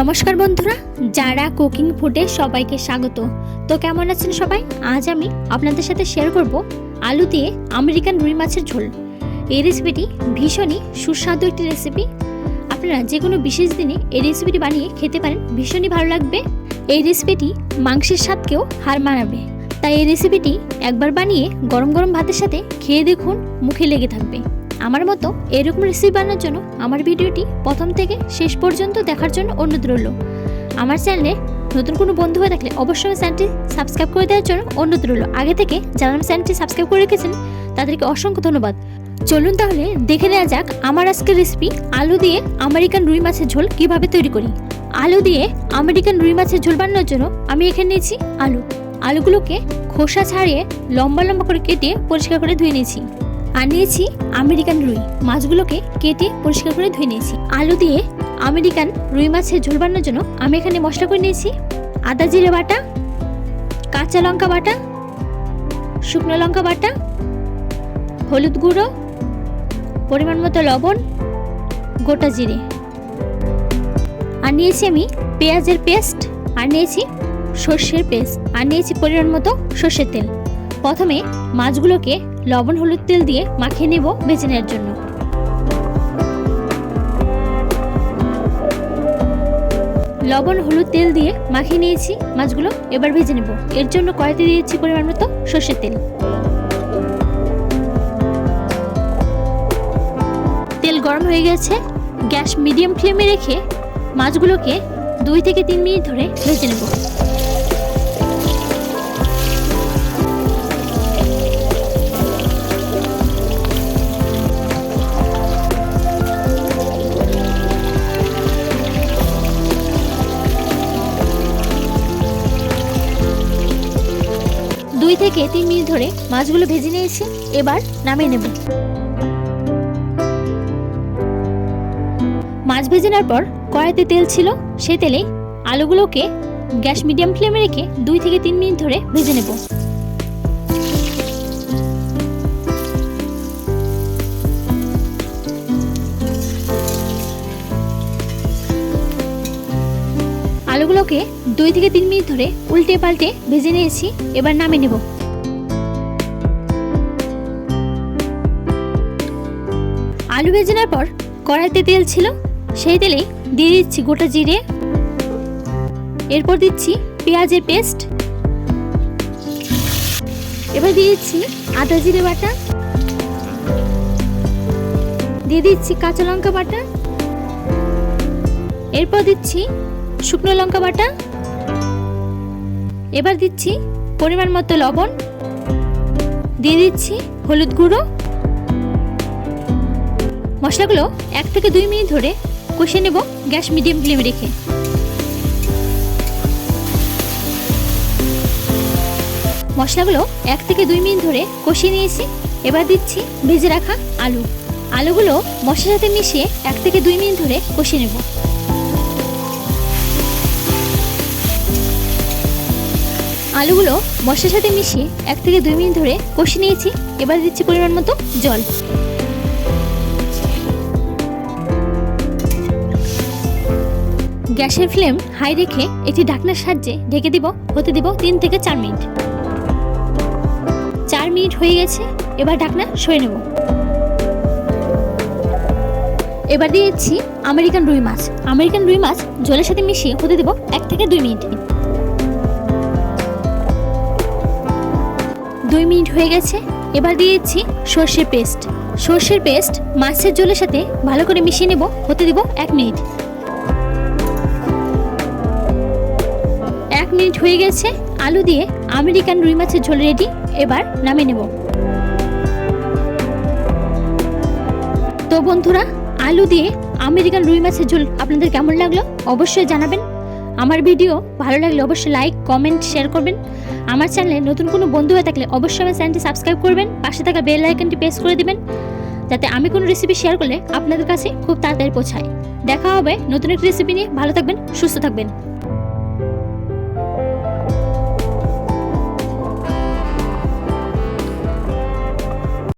নমস্কার বন্ধুরা, যারা কুকিং ফুডে সবাইকে স্বাগত। তো কেমন আছেন সবাই? আজ আমি আপনাদের সাথে শেয়ার করব আলু দিয়ে আমেরিকান রুই মাছের ঝোল। এই রেসিপিটি ভীষণই সুস্বাদু একটি রেসিপি আপনারা যে কোনো বিশেষ দিনে এই রেসিপিটি বানিয়ে খেতে পারেন, ভীষণই ভালো লাগবে। এই রেসিপিটি মাংসের স্বাদকেও হার মানাবে। তাই এই রেসিপিটি একবার বানিয়ে গরম গরম ভাতের সাথে খেয়ে দেখুন, মুখে লেগে থাকবে। আমার মতো এরকম রেসিপি বানানোর জন্য আমার ভিডিওটি প্রথম থেকে শেষ পর্যন্ত দেখার জন্য অনুরোধ রইল। আমার চ্যানেলে নতুন কোনো বন্ধু হয়ে থাকলে অবশ্যই চ্যানেলটি সাবস্ক্রাইব করে দেওয়ার জন্য অনুরোধ রইল। আগে থেকে যারা আমার চ্যানেলটি সাবস্ক্রাইব করে রেখেছেন, তাদেরকে অসংখ্য ধন্যবাদ। চলুন তাহলে দেখে নেওয়া যাক আমার আজকের রেসিপি আলু দিয়ে আমেরিকান রুই মাছের ঝোল কীভাবে তৈরি করি। আলু দিয়ে আমেরিকান রুই মাছের ঝোল বানানোর জন্য আমি এখানে নিয়েছি আলু। আলুগুলোকে খোসা ছাড়িয়ে লম্বা লম্বা করে কেটে পরিষ্কার করে ধুয়ে নিয়েছি। আর নিয়েছি আমেরিকান রুই। মাছগুলোকে কেটে পরিষ্কার করে ধুয়ে নিয়েছি। আলু দিয়ে আমেরিকান রুই মাছের ঝোল বানানোর জন্য আমি এখানে মশলা করে নিয়েছি। আদা জিরে বাটা, কাঁচা লঙ্কা বাটা, শুকনো লঙ্কা বাটা, হলুদ গুঁড়ো, পরিমাণ মতো লবণ, গোটা জিরে। আর নিয়েছি আমি পেঁয়াজের পেস্ট, আর নিয়েছি সর্ষের পেস্ট, আর নিয়েছি পরিমাণ মতো সর্ষের তেল। প্রথমে মাছগুলোকে লবণ, হলুদ তেল দিয়ে মাখিয়ে নেব ভেজে নেওয়ার জন্য। লবণ, হলুদ তেল দিয়ে মাখিয়ে নিয়েছি মাছগুলো, এবার ভেজে নেব। এর জন্য কড়াইতে দিয়েছি পরিমাণ মতো সর্ষের তেল। তেল গরম হয়ে গেছে। গ্যাস মিডিয়াম ফ্লেমে রেখে মাছগুলোকে দুই থেকে তিন মিনিট ধরে ভেজে নেব। দুই থেকে তিন মিনিট ধরে মাছগুলো ভেজে নিয়েছি। এবার নামিয়ে নেব। মাছ ভেজে নেওয়ার পর কড়াইতে তেল ছিল সে তেলে আলুগুলোকে গ্যাস মিডিয়াম ফ্লেমে রেখে দুই থেকে তিন মিনিট ধরে ভেজে নেব। আলুগুলোকে দুই থেকে তিন মিনিট ধরে উল্টে পাল্টে ভেজে নিয়েছি, এবার নামিয়ে নেব। আলু ভেজে নেওয়ার পর কড়াইতে তেল ছিল, সেই তেলে দিয়ে দিচ্ছি গোটা জিরে। এরপর দিচ্ছি পেঁয়াজের পেস্ট। এবার দিয়ে দিচ্ছি আদা জিরে বাটা। দিয়ে দিচ্ছি কাঁচা লঙ্কা বাটা। এরপর দিচ্ছি শুকনো লঙ্কা বাটা। এবার দিচ্ছি পরিমাণ মতো লবণ। দিয়ে দিচ্ছি হলুদ গুঁড়ো। মশলাগুলো এক থেকে দুই মিনিট ধরে কষে নেব গ্যাস মিডিয়াম ফ্লেমে রেখে। মশলাগুলো এক থেকে দুই মিনিট ধরে কষিয়ে নিয়েছি। এবার দিচ্ছি ভেজে রাখা আলু। আলুগুলো মশলার সাথে মিশিয়ে এক থেকে দুই মিনিট ধরে কষিয়ে নেব। আলুগুলো মশলার সাথে মিশিয়ে এক থেকে দুই মিনিট ধরে কষিয়ে নিয়েছি। এবার দিচ্ছি পরিমাণ মতো জল। গ্যাসের ফ্লেম হাই রেখে একটি ঢাকনার সাহায্যে ঢেকে দিব, হতে দিব তিন থেকে চার মিনিট। চার মিনিট হয়ে গেছে, এবার ঢাকনা সরে নেব। এবার দিয়েছি আমেরিকান রুই মাছ। আমেরিকান রুই মাছ জলের সাথে মিশিয়ে হতে দেব এক থেকে দুই মিনিট। দুই মিনিট হয়ে গেছে, এবার দিয়েছি সর্ষের পেস্ট। সর্ষের পেস্ট মাছের জলের সাথে ভালো করে মিশিয়ে নেব, হতে দিব এক মিনিট। এক মিনিট হয়ে গেছে, আলু দিয়ে আমেরিকান রুই মাছের ঝোল রেডি, এবার নামিয়ে নেব। তো বন্ধুরা, আলু দিয়ে আমেরিকান রুই মাছের ঝোল আপনাদের কেমন লাগল অবশ্যই জানাবেন। আমার ভিডিও ভালো লাগলে অবশ্যই লাইক কমেন্ট শেয়ার করবেন। আমার চ্যানেলে নতুন কোনো বন্ধু হয়ে থাকলে অবশ্যই আমার চ্যানেলটি সাবস্ক্রাইব করবেন, পাশে থাকা বেল আইকনটি প্রেস করে দেবেন, যাতে আমি কোনো রেসিপি শেয়ার করলে আপনাদের কাছে খুব তাড়াতাড়ি পৌঁছায়। দেখা হবে নতুন একটি রেসিপি নিয়ে। ভালো থাকবেন, সুস্থ থাকবেন।